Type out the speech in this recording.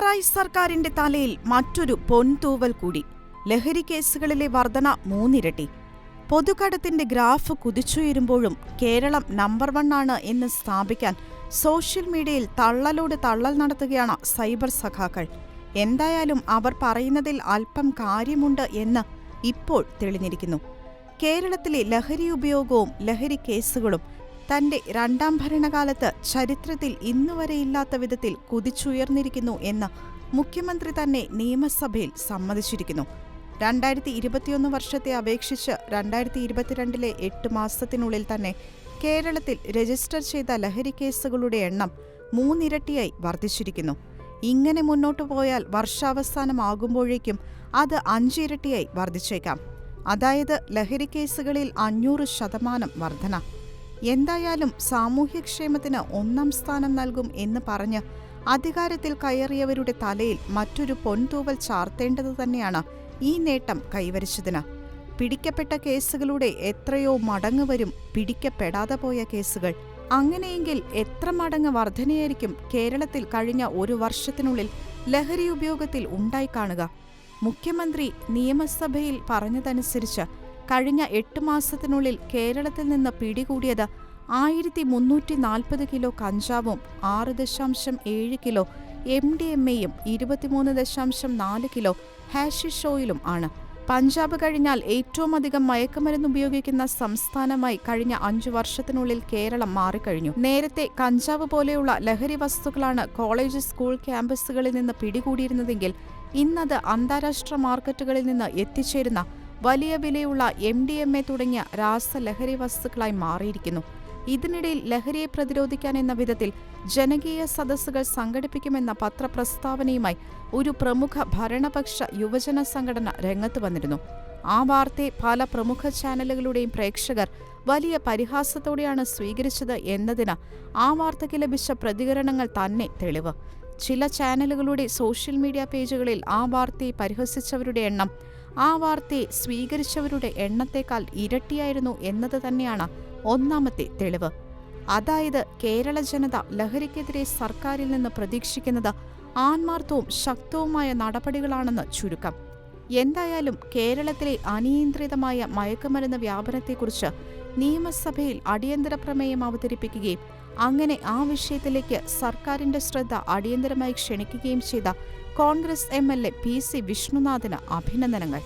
പിണറായി സർക്കാരിന്റെ തലയിൽ മറ്റൊരു പൊൻതൂവൽ കൂടി. ലഹരി കേസുകളിലെ വർധന മൂന്നിരട്ടി. പൊതുകടത്തിന്റെ ഗ്രാഫ് കുതിച്ചുയരുമ്പോഴും കേരളം നമ്പർ വൺ ആണ് എന്ന് സ്ഥാപിക്കാൻ സോഷ്യൽ മീഡിയയിൽ തള്ളലോട് തള്ളൽ നടത്തുകയാണ് സൈബർ സഖാക്കൾ. എന്തായാലും അവർ പറയുന്നതിൽ അല്പം കാര്യമുണ്ട് എന്ന് ഇപ്പോൾ തെളിഞ്ഞിരിക്കുന്നു. കേരളത്തിലെ ലഹരി ഉപയോഗവും ലഹരി കേസുകളും തന്റെ രണ്ടാം ഭരണകാലത്ത് ചരിത്രത്തിൽ ഇന്നുവരെയില്ലാത്ത വിധത്തിൽ കുതിച്ചുയർന്നിരിക്കുന്നു എന്ന് മുഖ്യമന്ത്രി തന്നെ നിയമസഭയിൽ സമ്മതിച്ചിരിക്കുന്നു. രണ്ടായിരത്തി ഇരുപത്തിയൊന്ന് വർഷത്തെ അപേക്ഷിച്ച് രണ്ടായിരത്തി ഇരുപത്തിരണ്ടിലെ എട്ട് മാസത്തിനുള്ളിൽ തന്നെ കേരളത്തിൽ രജിസ്റ്റർ ചെയ്ത ലഹരി കേസുകളുടെ എണ്ണം മൂന്നിരട്ടിയായി വർദ്ധിച്ചിരിക്കുന്നു. ഇങ്ങനെ മുന്നോട്ടു പോയാൽ വർഷാവസാനമാകുമ്പോഴേക്കും അത് അഞ്ചിരട്ടിയായി വർദ്ധിച്ചേക്കാം. അതായത് ലഹരി കേസുകളിൽ അഞ്ഞൂറ് ശതമാനം വർധന. എന്തായാലും സാമൂഹ്യക്ഷേമത്തിന് ഒന്നാം സ്ഥാനം നൽകും എന്ന് പറഞ്ഞ് അധികാരത്തിൽ കയറിയവരുടെ തലയിൽ മറ്റൊരു പൊൻതൂവൽ ചാർത്തേണ്ടത് തന്നെയാണ് ഈ നേട്ടം കൈവരിച്ചതിന്. പിടിക്കപ്പെട്ട കേസുകളുടെ എത്രയോ മടങ്ങ് വരും പിടിക്കപ്പെടാതെ പോയ കേസുകൾ. അങ്ങനെയെങ്കിൽ എത്ര മടങ്ങ് വർധനയായിരിക്കും കേരളത്തിൽ കഴിഞ്ഞ ഒരു വർഷത്തിനുള്ളിൽ ലഹരി ഉപയോഗത്തിൽ ഉണ്ടായി കാണുക? മുഖ്യമന്ത്രി നിയമസഭയിൽ പറഞ്ഞതനുസരിച്ച് കഴിഞ്ഞ എട്ട് മാസത്തിനുള്ളിൽ കേരളത്തിൽ നിന്ന് പിടികൂടിയത് ആയിരത്തി മുന്നൂറ്റി നാൽപ്പത് കിലോ കഞ്ചാവും ആറ് ദശാംശം ഏഴ് കിലോ എം ഡി എം എയും ഇരുപത്തിമൂന്ന് ദശാംശം നാല് കിലോ ഹാഷിഷ് ഓയിലും ആണ്. പഞ്ചാബ് കഴിഞ്ഞാൽ ഏറ്റവും അധികം മയക്കുമരുന്ന് ഉപയോഗിക്കുന്ന സംസ്ഥാനമായി കഴിഞ്ഞ അഞ്ചു വർഷത്തിനുള്ളിൽ കേരളം മാറിക്കഴിഞ്ഞു. നേരത്തെ കഞ്ചാവ് പോലെയുള്ള ലഹരി വസ്തുക്കളാണ് കോളേജ് സ്കൂൾ ക്യാമ്പസുകളിൽ നിന്ന് പിടികൂടിയിരുന്നതെങ്കിൽ ഇന്നത് അന്താരാഷ്ട്ര മാർക്കറ്റുകളിൽ നിന്ന് എത്തിച്ചേരുന്ന വലിയ വിലയുള്ള എം ഡി എം എ തുടങ്ങിയ രാസലഹരി വസ്തുക്കളായി മാറിയിരിക്കുന്നു. ഇതിനിടയിൽ ലഹരിയെ പ്രതിരോധിക്കാൻ എന്ന വിധത്തിൽ ജനകീയ സദസ്സുകൾ സംഘടിപ്പിക്കുമെന്ന പത്രപ്രസ്താവനയുമായി ഒരു പ്രമുഖ ഭരണപക്ഷ യുവജന സംഘടന രംഗത്ത് വന്നിരുന്നു. ആ വാർത്തയെ പല പ്രമുഖ ചാനലുകളുടെയും പ്രേക്ഷകർ വലിയ പരിഹാസത്തോടെയാണ് സ്വീകരിച്ചത് എന്നതിന് ആ വാർത്തയ്ക്ക് ലഭിച്ച പ്രതികരണങ്ങൾ തന്നെ തെളിവ്. ചില ചാനലുകളുടെ സോഷ്യൽ മീഡിയ പേജുകളിൽ ആ വാർത്തയെ പരിഹസിച്ചവരുടെ എണ്ണം ആ വാർത്തയെ സ്വീകരിച്ചവരുടെ എണ്ണത്തെക്കാൾ ഇരട്ടിയായിരുന്നു എന്നത് തന്നെയാണ് ഒന്നാമത്തെ തെളിവ്. അതായത് കേരള ജനത ലഹരിക്കെതിരെ സർക്കാരിൽ നിന്ന് പ്രതീക്ഷിക്കുന്നത് ആത്മാർത്ഥവും ശക്തവുമായ നടപടികളാണെന്ന് ചുരുക്കം. എന്തായാലും കേരളത്തിലെ അനിയന്ത്രിതമായ മയക്കുമരുന്ന് വ്യാപനത്തെക്കുറിച്ച് നിയമസഭയിൽ അടിയന്തര പ്രമേയം അവതരിപ്പിക്കുകയും അങ്ങനെ ആ വിഷയത്തിലേക്ക് സർക്കാരിന്റെ ശ്രദ്ധ അടിയന്തരമായി ക്ഷണിക്കുകയും ചെയ്ത Congress M L A P C വിഷ്ണുനാഥിന് അഭിനന്ദനങ്ങൾ.